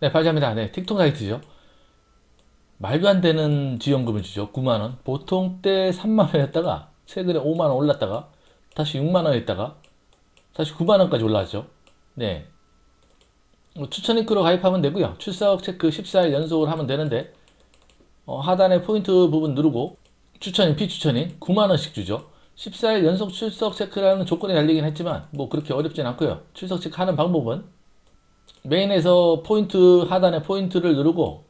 네, 발자입니다. 네, 틱톡 사이트죠. 말도 안 되는 지원금을 주죠. 9만원. 보통 때 3만원이었다가, 최근에 5만원 올랐다가, 다시 6만원이었다가, 다시 9만원까지 올라왔죠. 네. 뭐 추천 링크로 가입하면 되고요. 출석 체크 14일 연속을 하면 되는데, 어, 하단에 포인트 부분 누르고, 추천인, 비추천인 9만원씩 주죠. 14일 연속 출석 체크라는 조건이 달리긴 했지만, 뭐 그렇게 어렵진 않고요. 출석 체크하는 방법은, 메인에서 포인트 하단에 포인트를 누르고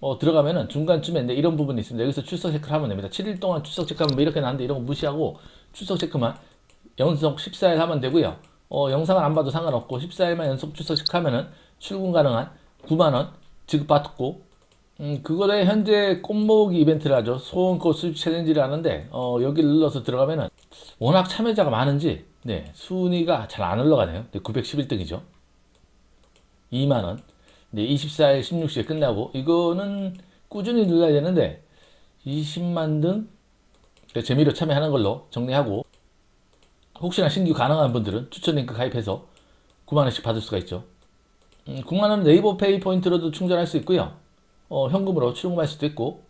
어, 들어가면은 중간쯤에 네, 이런 부분이 있습니다. 여기서 출석 체크를 하면 됩니다. 7일 동안 출석 체크하면 뭐 이렇게 나는데 이런 거 무시하고 출석 체크만 연속 14일 하면 되고요. 어, 영상을 안 봐도 상관없고 14일만 연속 출석 체크하면은 출근 가능한 9만 원 지급받고 음, 그거에 현재 꽃모으기 이벤트를 하죠. 소원꽃 수입 챌린지를 하는데 어, 여기를 눌러서 들어가면은 워낙 참여자가 많은지 네, 순위가 잘 안 올라가네요. 네, 911등이죠. 2만원. 네, 24일 16시에 끝나고, 이거는 꾸준히 눌러야 되는데, 20만 등 네, 재미로 참여하는 걸로 정리하고, 혹시나 신규 가능한 분들은 추천 링크 가입해서 9만원씩 받을 수가 있죠. 음, 9만원 네이버 페이 포인트로도 충전할 수 있고요. 어, 현금으로 출금할 수도 있고,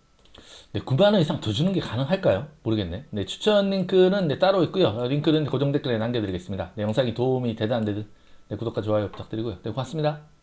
네, 9만원 이상 더 주는 게 가능할까요? 모르겠네. 네, 추천 링크는 네, 따로 있고요. 어, 링크는 고정 댓글에 남겨드리겠습니다. 네, 영상이 도움이 되다 안 되든 네, 구독과 좋아요 부탁드리고요. 네, 고맙습니다.